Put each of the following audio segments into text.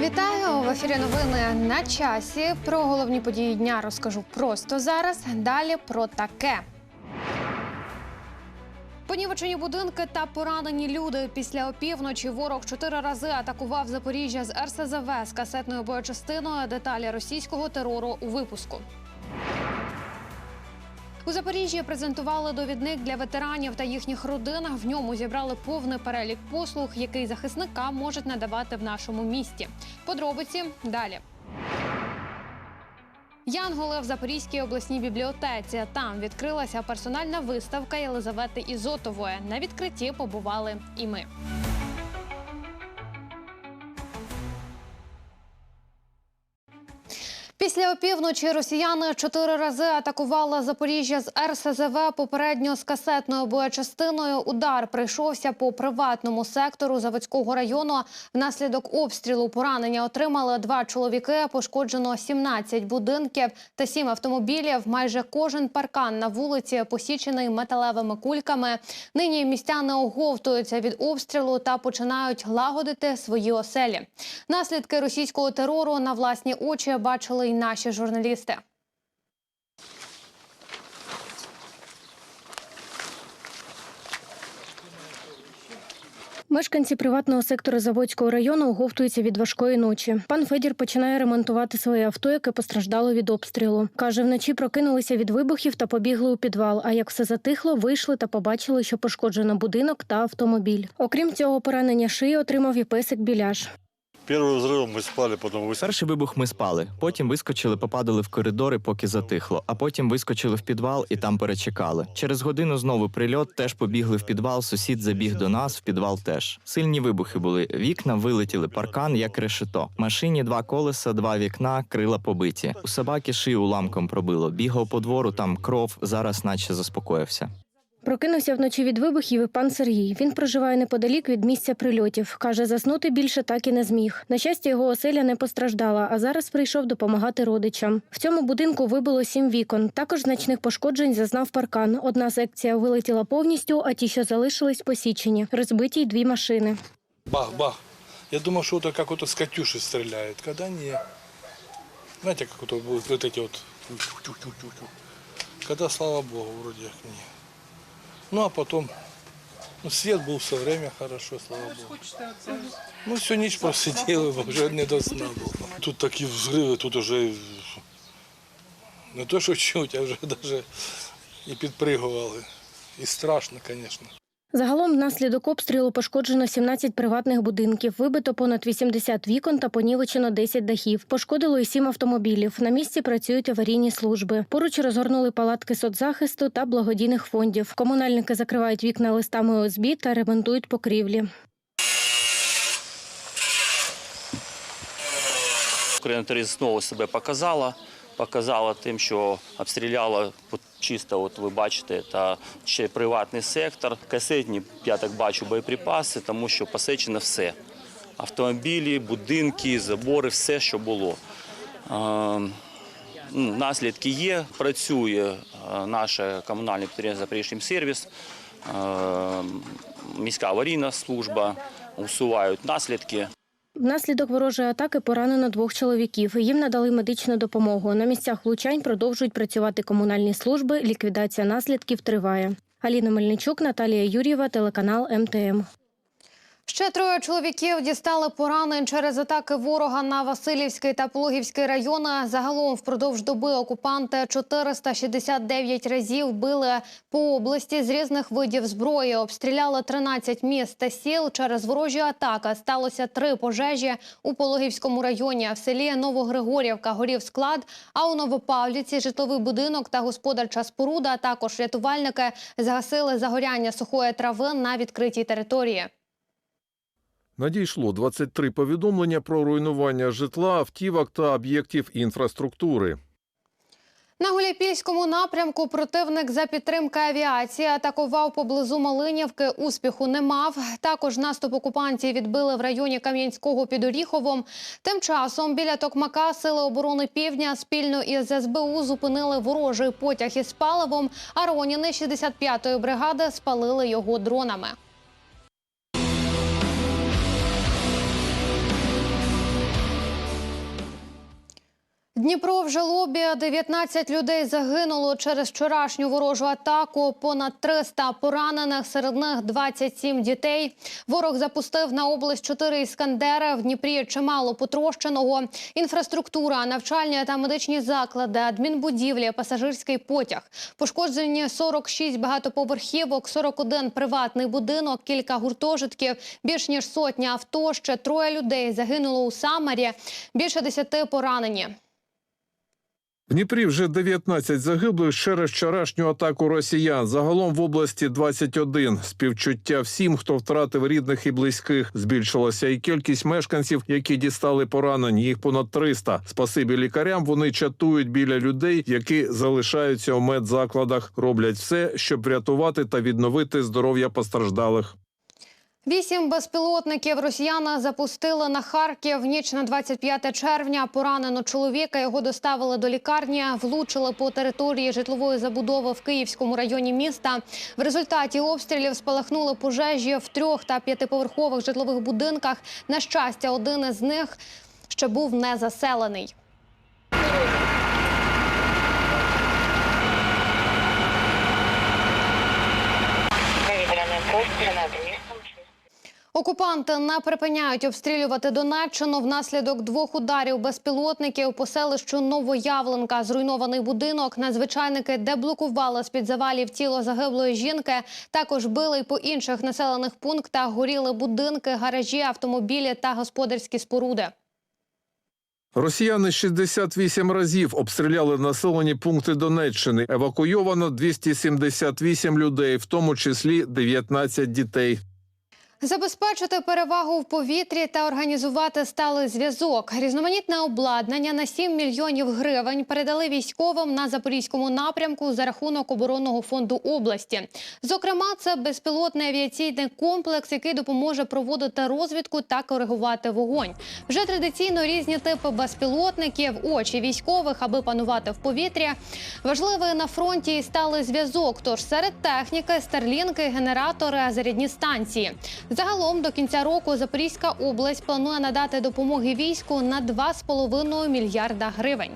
Вітаю в ефірі. Новини на часі. Про головні події дня розкажу просто зараз. Далі про таке. Понівечені будинки та поранені люди. Після опівночі ворог чотири рази атакував Запоріжжя з РСЗВ з касетною боєчастиною. Деталі російського терору у випуску. У Запоріжжі презентували довідник для ветеранів та їхніх родин. В ньому зібрали повний перелік послуг, який захисникам можуть надавати в нашому місті. Подробиці далі. Янголи в Запорізькій обласній бібліотеці. Там відкрилася персональна виставка Єлизавети Ізотової. На відкритті побували і ми. Після опівночі росіяни чотири рази атакували Запоріжжя з РСЗВ попередньо з касетною боєчастиною. Удар прийшовся по приватному сектору Заводського району. Внаслідок обстрілу поранення отримали два чоловіки. Пошкоджено 17 будинків та 7 автомобілів. Майже кожен паркан на вулиці посічений металевими кульками. Нині містяни оговтуються від обстрілу та починають лагодити свої оселі. Наслідки російського терору на власні очі бачили й наші журналісти. Мешканці приватного сектору Заводського району оговтуються від важкої ночі. Пан Федір починає ремонтувати своє авто, яке постраждало від обстрілу. Каже, вночі прокинулися від вибухів та побігли у підвал. А як все затихло, вийшли та побачили, що пошкоджено будинок та автомобіль. Окрім цього, поранення шиї отримав і песик біляш. Первый взрыв мы спали, потом высадили. Перший вибух ми спали. Потім вискочили, попадали в коридори, поки затихло. А потім вискочили в підвал і там перечекали. Через годину знову прильот. Теж побігли в підвал. Сусід забіг до нас, в підвал теж. Сильні вибухи були. Вікна вилетіли, паркан як решето. Машині два колеса, два вікна, крила побиті. У собаки шию уламком пробило. Бігав по двору, там кров. Зараз, наче заспокоївся. Прокинувся вночі від вибухів і пан Сергій. Він проживає неподалік від місця прильотів. Каже, заснути більше так і не зміг. На щастя, його оселя не постраждала, а зараз прийшов допомагати родичам. В цьому будинку вибило сім вікон. Також значних пошкоджень зазнав паркан. Одна секція вилетіла повністю, а ті, що залишились, посічені. Розбиті й дві машини. Бах-бах. Я думал, что это как вот с Катюши стреляет. Когда не. Знаете, как вот, вот, вот эти вот. тюх-тюх-тюх-тюх. Когда, слава богу, вроде как не. Ну, а потом. Ну, свет был все время хорошо, слава богу. Ну, всю ночь просидели, уже не до сна было. Тут такие взрывы, тут уже не то, що чуть, а вже даже і підпригували. І страшно, звісно. Загалом внаслідок обстрілу пошкоджено 17 приватних будинків, вибито понад 80 вікон та понівечено 10 дахів. Пошкодило і 7 автомобілів. На місці працюють аварійні служби. Поруч розгорнули палатки соцзахисту та благодійних фондів. Комунальники закривають вікна листами ОСБ та ремонтують покрівлі. Україна 3 знову себе показала. Показала тим, що обстріляла чисто, от ви бачите, та ще приватний сектор. Касетні, я так бачу, боєприпаси, тому що посечено все. Автомобілі, будинки, забори, все, що було. Ну, Наслідки є, працює наше комунальне підприємство «Запоріжжя-сервіс», е, міська аварійна служба, усувають наслідки. Внаслідок ворожої атаки поранено двох чоловіків. Їм надали медичну допомогу. На місцях влучань продовжують працювати комунальні служби. Ліквідація наслідків триває. Аліна Мельничук, Наталія Юр'єва, телеканал МТМ. Ще троє чоловіків дістали поранень через атаки ворога на Васильівський та Пологівський райони. Загалом впродовж доби окупанти 469 разів били по області з різних видів зброї. Обстріляли 13 міст та сіл. Через ворожі атаки сталося три пожежі у Пологівському районі. В селі Новогригорівка горів склад, а у Новопавліці житловий будинок та господарча споруда. Також рятувальники згасили загоряння сухої трави на відкритій території. Надійшло 23 повідомлення про руйнування житла, автівок та об'єктів інфраструктури. На Гуляйпільському напрямку противник за підтримки авіації атакував поблизу Малинівки. Успіху не мав. Також наступ окупантів відбили в районі Кам'янського під Оріховом. Тим часом біля Токмака сили оборони Півдня спільно із СБУ зупинили ворожий потяг із паливом. А Роніни 65-ї бригади спалили його дронами. Дніпро в жалобі 19 людей загинуло через вчорашню ворожу атаку. Понад 300 поранених, серед них 27 дітей. Ворог запустив на область 4 іскандери. В Дніпрі чимало потрощеного. Інфраструктура, навчальні та медичні заклади, адмінбудівлі, пасажирський потяг. Пошкоджені 46 багатоповерхівок, 41 приватний будинок, кілька гуртожитків, більш ніж сотня авто. Ще троє людей загинуло у Самарі. Більше 10 поранені. Дніпрі вже 19 загиблих через вчорашню атаку росіян. Загалом в області 21. Співчуття всім, хто втратив рідних і близьких. Збільшилася і кількість мешканців, які дістали поранень. Їх понад 300. Спасибі лікарям. Вони чатують біля людей, які залишаються у медзакладах. Роблять все, щоб врятувати та відновити здоров'я постраждалих. Вісім безпілотників росіяни запустили на Харків. Ніч на 25 червня поранено чоловіка. Його доставили до лікарні. Влучили по території житлової забудови в Київському районі міста. В результаті обстрілів спалахнули пожежі в трьох та п'ятиповерхових житлових будинках. На щастя, один із них ще був не заселений. Містом. Окупанти не припиняють обстрілювати Донеччину. Внаслідок двох ударів безпілотників по селищу Новоявленка зруйнований будинок. Надзвичайники деблокували з-під завалів тіло загиблої жінки. Також били й по інших населених пунктах. Горіли будинки, гаражі, автомобілі та господарські споруди. Росіяни 68 разів обстріляли населені пункти Донеччини. Евакуйовано 278 людей, в тому числі 19 дітей. Забезпечити перевагу в повітрі та організувати сталий зв'язок. Різноманітне обладнання на 7 мільйонів гривень передали військовим на запорізькому напрямку за рахунок оборонного фонду області. Зокрема, це безпілотний авіаційний комплекс, який допоможе проводити розвідку та коригувати вогонь. Вже традиційно різні типи безпілотників, очі військових, аби панувати в повітрі. Важливий на фронті і сталий зв'язок. Тож серед техніки старлінки, генератори, зарядні станції. Загалом до кінця року Запорізька область планує надати допомоги війську на 2,5 мільярда гривень.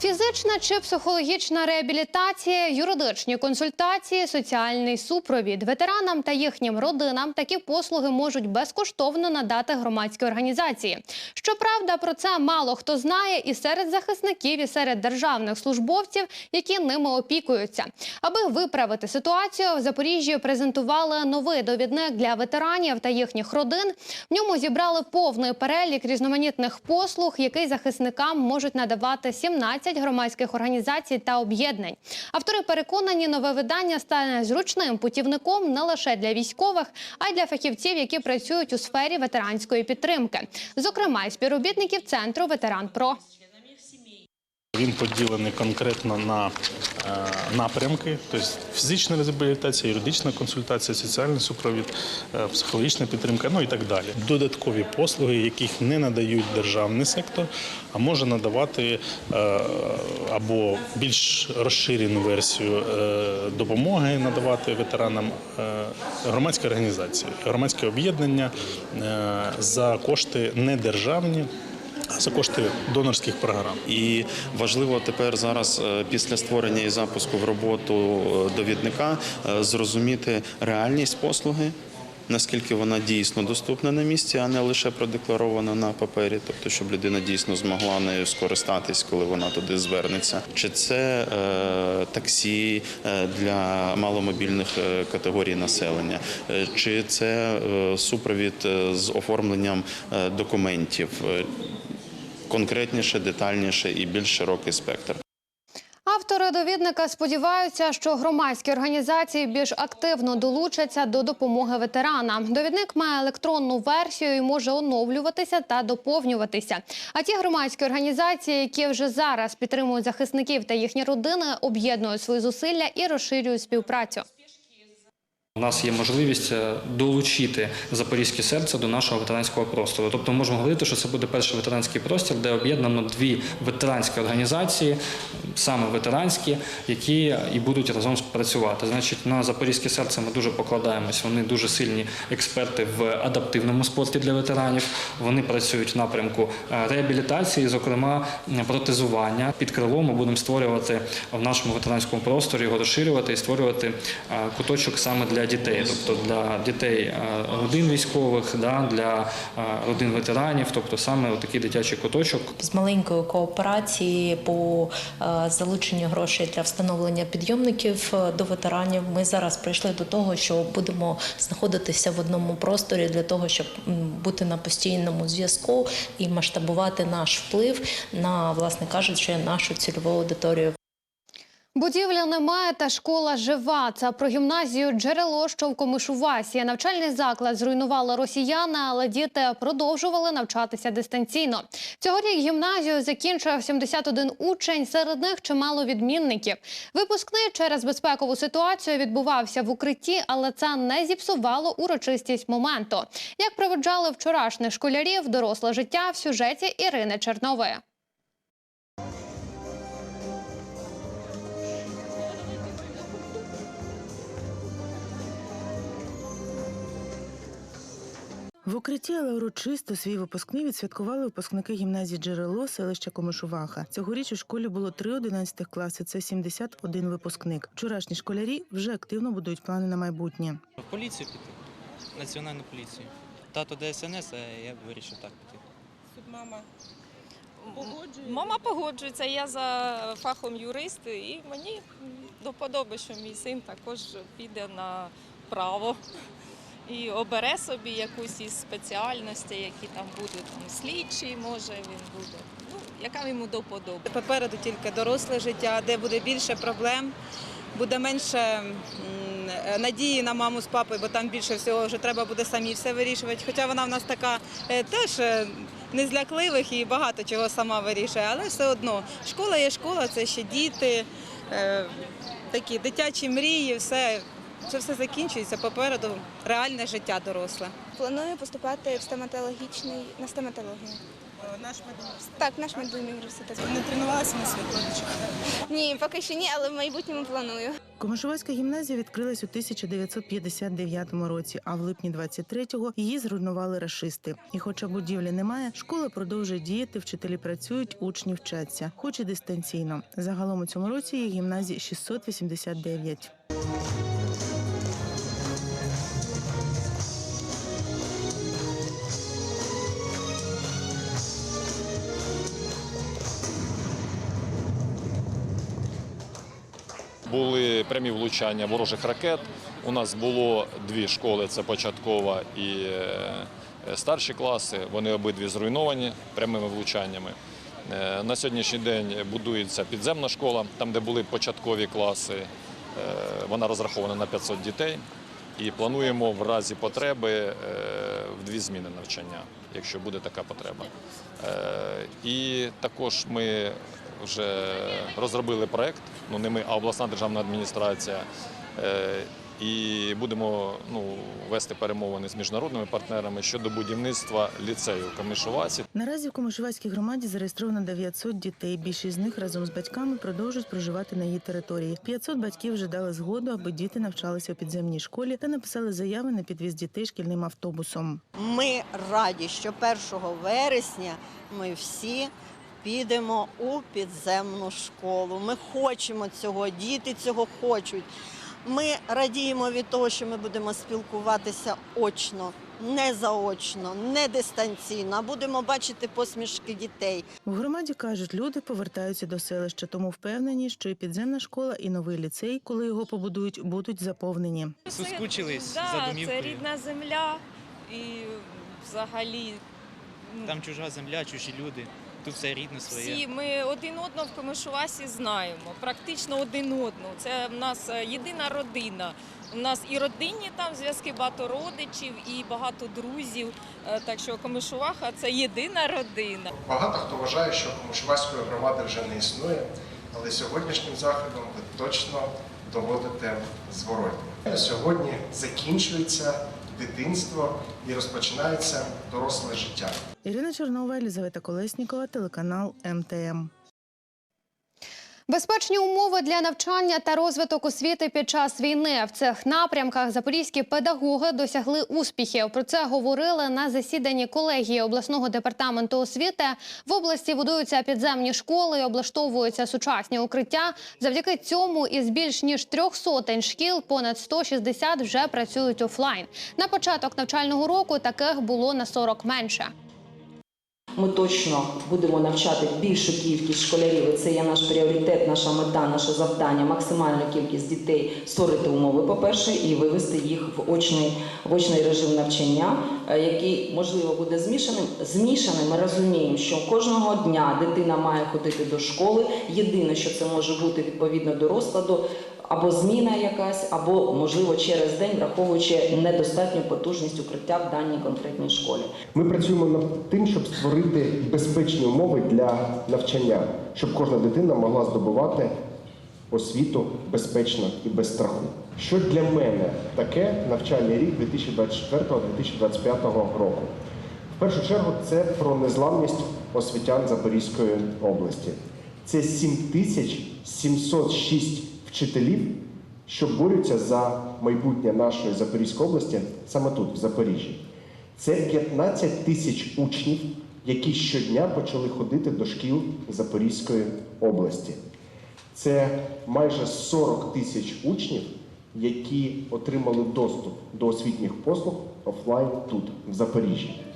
Фізична чи психологічна реабілітація, юридичні консультації, соціальний супровід ветеранам та їхнім родинам такі послуги можуть безкоштовно надати громадські організації. Щоправда, про це мало хто знає і серед захисників, і серед державних службовців, які ними опікуються. Аби виправити ситуацію, в Запоріжжі презентували новий довідник для ветеранів та їхніх родин. В ньому зібрали повний перелік різноманітних послуг, який захисникам можуть надавати 17 громадських організацій та об'єднань. Автори переконані, нове видання стане зручним путівником не лише для військових, а й для фахівців, які працюють у сфері ветеранської підтримки, зокрема співробітників центру Ветеран Про. Він поділений конкретно на е, напрямки, тобто фізична реабілітація, юридична консультація, соціальний супровід, е, психологічна підтримка, ну і так далі. Додаткові послуги, яких не надають державний сектор, а може надавати е, або більш розширену версію допомоги надавати ветеранам громадські організації, громадське об'єднання за кошти недержавні. За кошти донорських програм І важливо тепер зараз, е, після створення і запуску в роботу е, довідника, е, зрозуміти реальність послуги. Наскільки вона дійсно доступна на місці, а не лише продекларована на папері, тобто, щоб людина дійсно змогла нею скористатись, коли вона туди звернеться. Чи це е, таксі для маломобільних категорій населення, чи це супровід з оформленням документів, конкретніше, детальніше і більш широкий спектр. Автори довідника сподіваються, що громадські організації більш активно долучаться до допомоги ветеранам. Довідник має електронну версію і може оновлюватися та доповнюватися. А ті громадські організації, які вже зараз підтримують захисників та їхні родини, об'єднують свої зусилля і розширюють співпрацю. У нас є можливість е, долучити запорізьке серце до нашого ветеранського простору. Тобто можемо говорити, що це буде перший ветеранський простір, де об'єднано дві ветеранські організації, саме ветеранські, які і будуть разом працювати. Значить, на запорізьке серце ми дуже покладаємось. Вони дуже сильні експерти в адаптивному спорті для ветеранів. Вони працюють в напрямку е, реабілітації, зокрема протезування. Під крилом ми будемо створювати в нашому ветеранському просторі, його розширювати і створювати е, куточок саме для дітей, тобто для дітей е, родин військових, да, для е, родин ветеранів, тобто саме такий дитячий куточок. з маленької кооперації по е, залученню грошей для встановлення підйомників до ветеранів. Ми зараз прийшли до того, що будемо знаходитися в одному просторі для того, щоб бути на постійному зв'язку і масштабувати наш вплив на, власне кажучи, нашу цільову аудиторію. Будівля немає та школа жива. Це про гімназію джерело, що в Комишувасі. Навчальний заклад зруйнували росіяни, але діти продовжували навчатися дистанційно. Цьогоріч гімназію закінчив 71 учень. Серед них чимало відмінників. Випускний через безпекову ситуацію відбувався в укритті, але це не зіпсувало урочистість моменту. Як проведжали вчорашніх школярів доросле життя в сюжеті Ірини Чернової. В укритті, але урочисто свій випускний відсвяткували випускники гімназії Джерело селища Комишуваха. Цьогоріч у школі було три 11 класи. Це 71 випускник. Вчорашні школярі вже активно будують плани на майбутнє. В поліцію піти, національну поліцію. Тато ДСНС, а я б вирішив так піти. Мама погоджується. Мама погоджується. Я за фахом юрист, і мені до подоби, що мій син також піде на право і обере собі якусь із спеціальностей, які там будуть. Там, слідчий може він буде. Ну, яка йому до подоби. Попереду тільки доросле життя, де буде більше проблем, буде менше надії на маму з папою, бо там більше всього вже треба буде самі все вирішувати. Хоча вона в нас така е, теж е, незлякливих і багато чого сама вирішує, але все одно школа є школа, це ще діти, е, такі дитячі мрії, все. Це все закінчується попереду реальне життя доросле. Планую поступати в стоматологічний на стоматологію. Наш медуніверситет. Так, наш медичний університет. Не тренувалася на світловичах? Ні, поки що ні, але в майбутньому планую. Комишувацька гімназія відкрилась у 1959 році, а в липні 23-го її зруйнували рашисти. І хоча будівлі немає, школа продовжує діяти, вчителі працюють, учні вчаться, хоч і дистанційно. Загалом у цьому році є гімназій 689. Були прямі влучання ворожих ракет. У нас було дві школи: це початкова і е, старші класи. Вони обидві зруйновані прямими влучаннями. Е, На сьогоднішній день будується підземна школа, там, де були початкові класи. Е, Вона розрахована на 500 дітей. І плануємо в разі потреби в дві зміни навчання, якщо буде така потреба. І також ми вже розробили проект, ну не ми, а обласна державна адміністрація. Е, І будемо ну, вести перемовини з міжнародними партнерами щодо будівництва ліцею в Камишувасі. Наразі в Комишувацькій громаді зареєстровано 900 дітей. Більшість з них разом з батьками продовжують проживати на її території. 500 батьків вже дали згоду, аби діти навчалися у підземній школі та написали заяви на підвіз дітей шкільним автобусом. Ми раді, що 1 вересня ми всі підемо у підземну школу. Ми хочемо цього, діти цього хочуть. Ми радіємо від того, що ми будемо спілкуватися очно, не заочно, не дистанційно, а будемо бачити посмішки дітей. В громаді кажуть, люди повертаються до селища, тому впевнені, що і підземна школа, і новий ліцей, коли його побудують, будуть заповнені. Соскучились Да, за домівкою. це рідна земля і взагалі ну, Там чужа земля, чужі люди. Тут все рідне своє. всі ми один одного в Комишувасі знаємо, практично один одного. Це в нас е, єдина родина. У нас і родинні там зв'язки, багато родичів і багато друзів. Е, Так що Комишуваха це єдина родина. Багато хто вважає, що Комишувацької громади вже не існує, але сьогоднішнім заходом ви точно доводите зворотні. Сьогодні закінчується дитинство і розпочинається доросле життя. Ірина Чернова, Елізавета Колеснікова, телеканал МТМ. Безпечні умови для навчання та розвиток освіти під час війни в цих напрямках запорізькі педагоги досягли успіхів. Про це говорили на засіданні колегії обласного департаменту освіти. В області будуються підземні школи, і облаштовуються сучасні укриття. Завдяки цьому із більш ніж трьох сотень шкіл понад 160 вже працюють офлайн. На початок навчального року таких було на 40 менше. Ми точно будемо навчати більшу кількість школярів. і Це є наш пріоритет, наша мета, наше завдання. Максимальну кількість дітей створити умови, по-перше, і вивести їх в очний, в очний режим навчання, е, який можливо буде змішаним. Змішаним ми розуміємо, що кожного дня дитина має ходити до школи. Єдине, що це може бути відповідно до розкладу. Або зміна якась, або можливо через день, враховуючи недостатню потужність укриття в даній конкретній школі. Ми працюємо над тим, щоб створити безпечні умови для навчання, щоб кожна дитина могла здобувати освіту безпечно і без страху. Що для мене таке навчальний рік 2024-2025 року? В першу чергу це про незламність освітян Запорізької області. Це 7706 вчителів, що борються за майбутнє нашої Запорізької області саме тут, в Запоріжжі. Це 15 тисяч учнів, які щодня почали ходити до шкіл Запорізької області. Це майже 40 тисяч учнів, які отримали доступ до освітніх послуг офлайн тут, в Запоріжжі.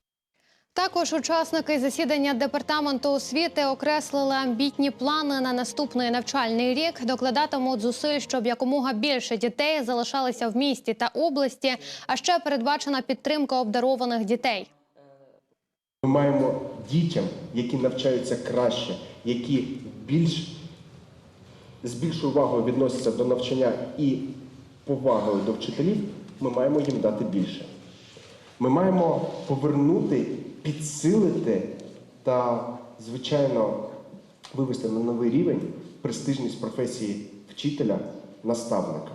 Також учасники засідання департаменту освіти окреслили амбітні плани на наступний навчальний рік. Докладатимуть зусиль, щоб якомога більше дітей залишалися в місті та області. А ще передбачена підтримка обдарованих дітей. Ми маємо дітям, які навчаються краще, які більш з більшою увагою відносяться до навчання і повагою до вчителів, ми маємо їм дати більше. Ми маємо повернути, підсилити та, звичайно, вивести на новий рівень престижність професії вчителя, наставника.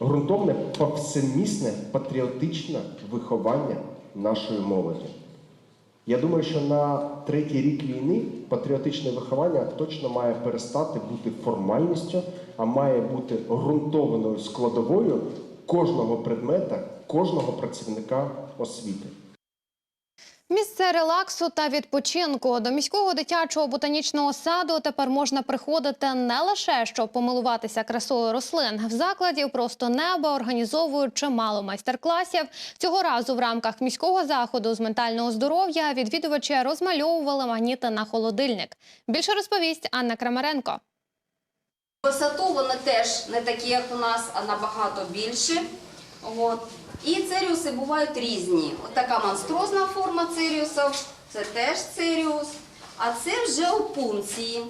Грунтовне повсемісне патріотичне виховання нашої молоді. Я думаю, що на третій рік війни патріотичне виховання точно має перестати бути формальністю, а має бути ґрунтованою складовою кожного предмета, кожного працівника освіти. Місце релаксу та відпочинку до міського дитячого ботанічного саду тепер можна приходити не лише щоб помилуватися красою рослин. В закладі просто небо організовують чимало майстер-класів. Цього разу в рамках міського заходу з ментального здоров'я відвідувачі розмальовували магніти на холодильник. Більше розповість Анна Крамаренко. Висоту вони теж не такі, як у нас, а набагато більші. От. І церіуси бувають різні. От така монстрозна форма церіусів, це теж церіус. а це вже опунції.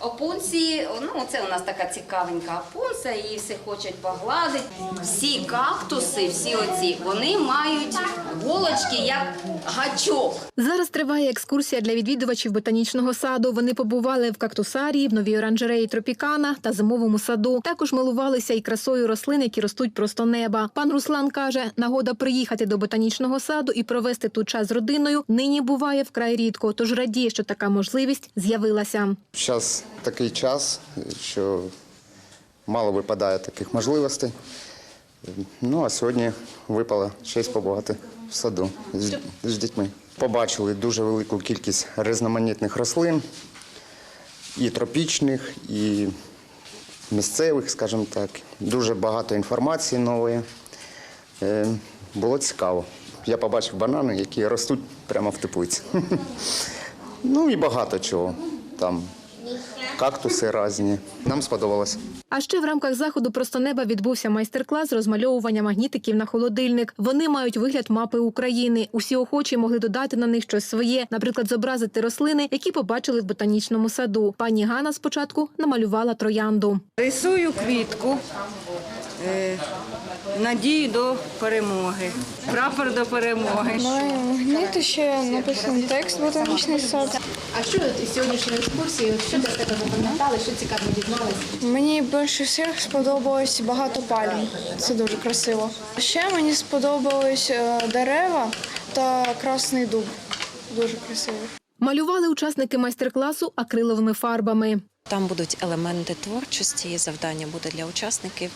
Опунції, ну це у нас така цікавенька опунція, її всі хочуть погладити. Всі кактуси, всі оці, вони мають голочки як гачок. Зараз триває екскурсія для відвідувачів ботанічного саду. Вони побували в кактусарії, в новій оранжереї Тропікана та зимовому саду. Також милувалися і красою рослин, які ростуть просто неба. Пан Руслан каже, нагода приїхати до ботанічного саду і провести тут час з родиною нині буває вкрай рідко. Тож радіє, що така можливість з'явилася. Зараз такий час, що мало випадає таких можливостей. Ну а сьогодні випала честь побувати в саду з, з дітьми. Побачили дуже велику кількість різноманітних рослин, і тропічних, і місцевих, скажімо так. Дуже багато інформації нової. Е, Було цікаво. Я побачив банани, які ростуть прямо в теплиці. Ну і багато чого. Там кактуси різні. Нам сподобалось. А ще в рамках заходу просто неба відбувся майстер-клас розмальовування магнітиків на холодильник. Вони мають вигляд мапи України. Усі охочі могли додати на них щось своє, наприклад, зобразити рослини, які побачили в ботанічному саду. Пані Гана спочатку намалювала троянду. Рисую квітку, е, Надію до перемоги. Прапор до перемоги. Магніти ще написаний текст ботанічний сад. А що із сьогоднішньої екскурсії? Що для тебе запам'ятали? Що цікаво дізналися? Мені більше всіх сподобалось багато пальм. Це дуже красиво. Ще мені сподобались е, дерева та красний дуб. Дуже красивий. Малювали учасники майстер-класу акриловими фарбами. Там будуть елементи творчості, завдання буде для учасників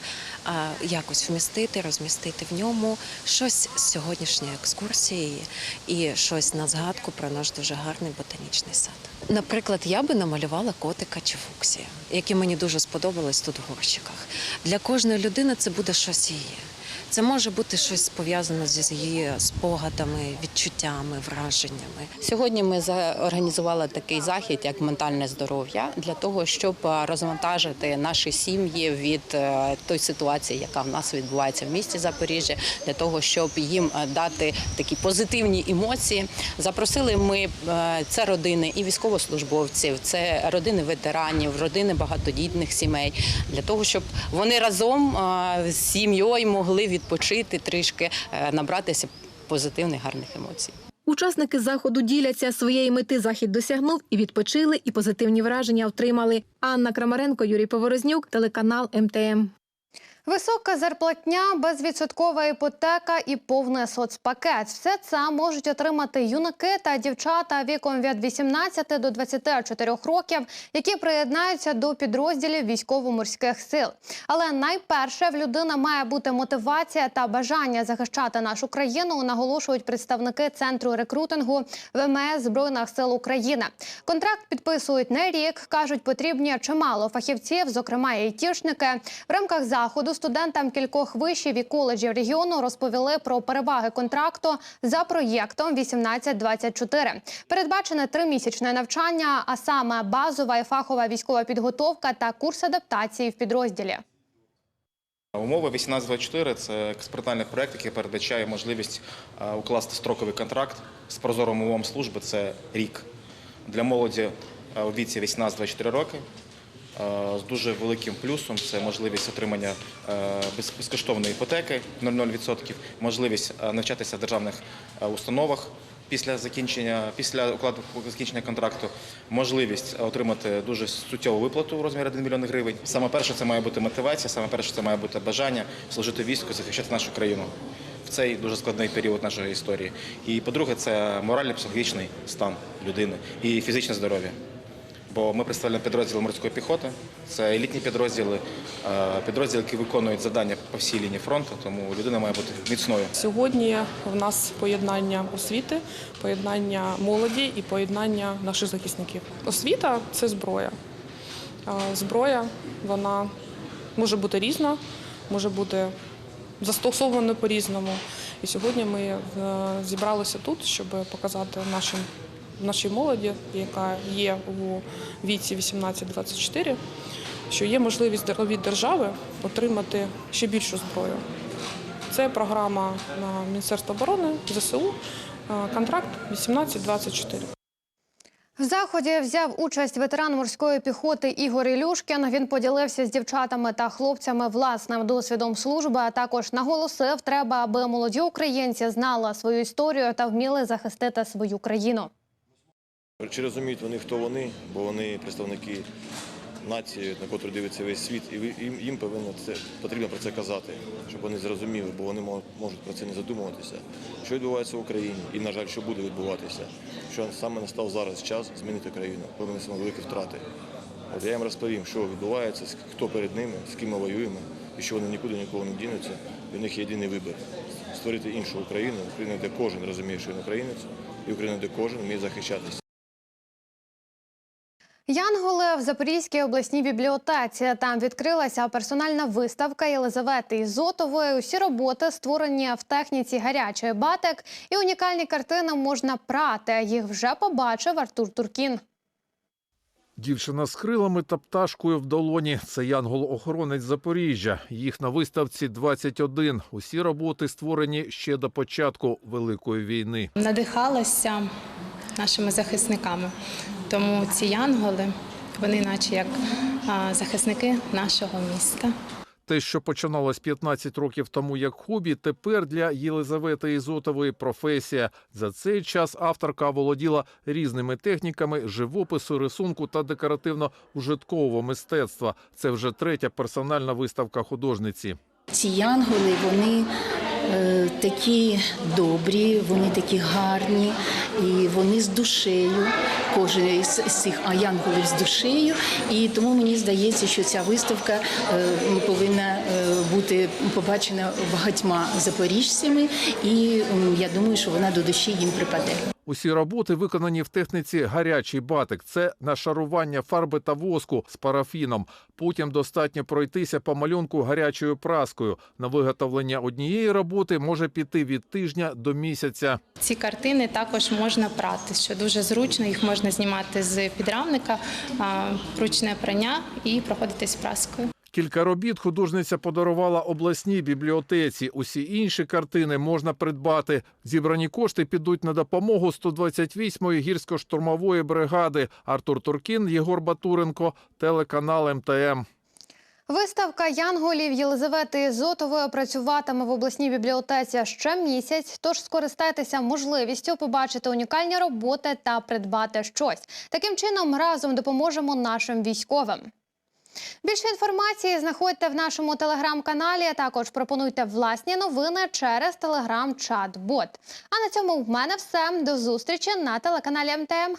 якось вмістити, розмістити в ньому щось з сьогоднішньої екскурсії і щось на згадку про наш дуже гарний ботанічний сад. Наприклад, я би намалювала котика чи фуксія, які мені дуже сподобались тут в горщиках. Для кожної людини це буде щось її. Це може бути щось пов'язане зі її спогадами, відчуттями, враженнями. Сьогодні ми організували такий захід, як ментальне здоров'я, для того, щоб е, розвантажити наші сім'ї від е, тої ситуації, яка в нас відбувається в місті Запоріжжя, для того, щоб їм е, дати такі позитивні емоції. Запросили ми це родини і військовослужбовців, це родини ветеранів, родини багатодітних сімей, для того, щоб вони разом з сім'єю могли відпочити трішки, е, набратися позитивних гарних емоцій. Учасники заходу діляться своєї мети. Захід досягнув і відпочили, і позитивні враження отримали. Анна Крамаренко, Юрій Поворознюк, телеканал МТМ. Висока зарплатня, безвідсоткова іпотека і повний соцпакет. Все це можуть отримати юнаки та дівчата віком від 18 до 24 років, які приєднаються до підрозділів військово-морських сил. Але найперше в людини має бути мотивація та бажання захищати нашу країну. Наголошують представники центру рекрутингу ВМС Збройних сил України. Контракт підписують на рік. кажуть, потрібні чимало фахівців, зокрема і айтішники. В рамках заходу студентам кількох вишів і коледжів регіону розповіли про переваги контракту за проєктом 1824. Передбачене тримісячне навчання, а саме базова і фахова військова підготовка та курс адаптації в підрозділі. Умова 1824 – це експериментальний проект, який передбачає можливість укласти строковий контракт з прозорим умовом служби. Це рік для молоді у віці 18-24 роки. Е, З дуже великим плюсом це можливість отримання е, безкоштовної іпотеки 0,0%, можливість е, навчатися в державних установах після закінчення, після укладу закінчення контракту, можливість отримати дуже суттєву виплату у розмірі 1 мільйон гривень. Саме перше це має бути мотивація, саме перше це має бути бажання служити війську, захищати нашу країну в цей дуже складний період нашої історії. І по-друге, це морально-психологічний стан людини і фізичне здоров'я. Бо ми представляємо підрозділи морської піхоти, це елітні підрозділи, е, підрозділи, які виконують завдання по всій лінії фронту, тому людина має бути міцною. Сьогодні в нас поєднання освіти, поєднання молоді і поєднання наших захисників. Освіта це зброя. Зброя вона може бути різна, може бути застосована по-різному. І сьогодні ми е, зібралися тут, щоб показати нашим нашій молоді, яка є у віці 18-24, що є можливість від держави отримати ще більшу зброю. Це програма на Міністерство оборони, ЗСУ, е, контракт 18-24. В заході взяв участь ветеран морської піхоти Ігор Ілюшкін. Він поділився з дівчатами та хлопцями власним досвідом служби. А також наголосив, треба, аби молоді українці знали свою історію та вміли захистити свою країну. Чи розуміють вони, хто вони, бо вони представники нації, на котру дивиться весь світ, і їм, повинно це потрібно про це казати, щоб вони зрозуміли, бо вони можуть про це не задумуватися. Що відбувається в Україні, і на жаль, що буде відбуватися, що саме настав зараз час змінити країну, бо ми несемо великі втрати. От я їм розповім, що відбувається, хто перед ними, з ким ми воюємо, і що вони нікуди ніколи не дінуться. І в них є єдиний вибір створити іншу Україну, Україну, де кожен розуміє, що він українець, і Україну, де кожен вміє захищатися. Янголи в Запорізькій обласній бібліотеці. Там відкрилася персональна виставка Єлизавети Ізотової. Усі роботи створені в техніці гарячої батик. І унікальні картини можна прати. Їх вже побачив Артур Туркін. Дівчина з крилами та пташкою в долоні. Це янгол-охоронець Запоріжжя. Їх на виставці 21. Усі роботи створені ще до початку Великої війни. надихалася нашими захисниками. Тому ці янголи, вони наче як захисники нашого міста. Те, що починалось 15 років тому як хобі, тепер для Єлизавети Ізотової професія. За цей час авторка володіла різними техніками живопису, рисунку та декоративно-ужиткового мистецтва. Це вже третя персональна виставка художниці. Ці янголи вони такі добрі, вони такі гарні, і вони з душею. Кожен із з цих а, янголів з душею. І тому мені здається, що ця виставка е, повинна е, бути побачена багатьма запоріжцями, і я думаю, що вона до душі їм припаде. Усі роботи виконані в техніці гарячий батик. Це нашарування фарби та воску з парафіном. Потім достатньо пройтися по малюнку гарячою праскою. На виготовлення однієї роботи може піти від тижня до місяця. Ці картини також можна прати, що дуже зручно. Їх можна знімати з підрамника, ручне прання і проходитись праскою. Кілька робіт художниця подарувала обласній бібліотеці. Усі інші картини можна придбати. Зібрані кошти підуть на допомогу 128-ї гірсько-штурмової бригади. Артур Туркін, Єгор Батуренко, телеканал МТМ. Виставка янголів Єлизавети Зотової працюватиме в обласній бібліотеці ще місяць. Тож скористайтеся можливістю побачити унікальні роботи та придбати щось. Таким чином разом допоможемо нашим військовим. Більше інформації знаходьте в нашому телеграм-каналі. Також пропонуйте власні новини через телеграм-чат-бот. А на цьому в мене все. До зустрічі на телеканалі МТМ.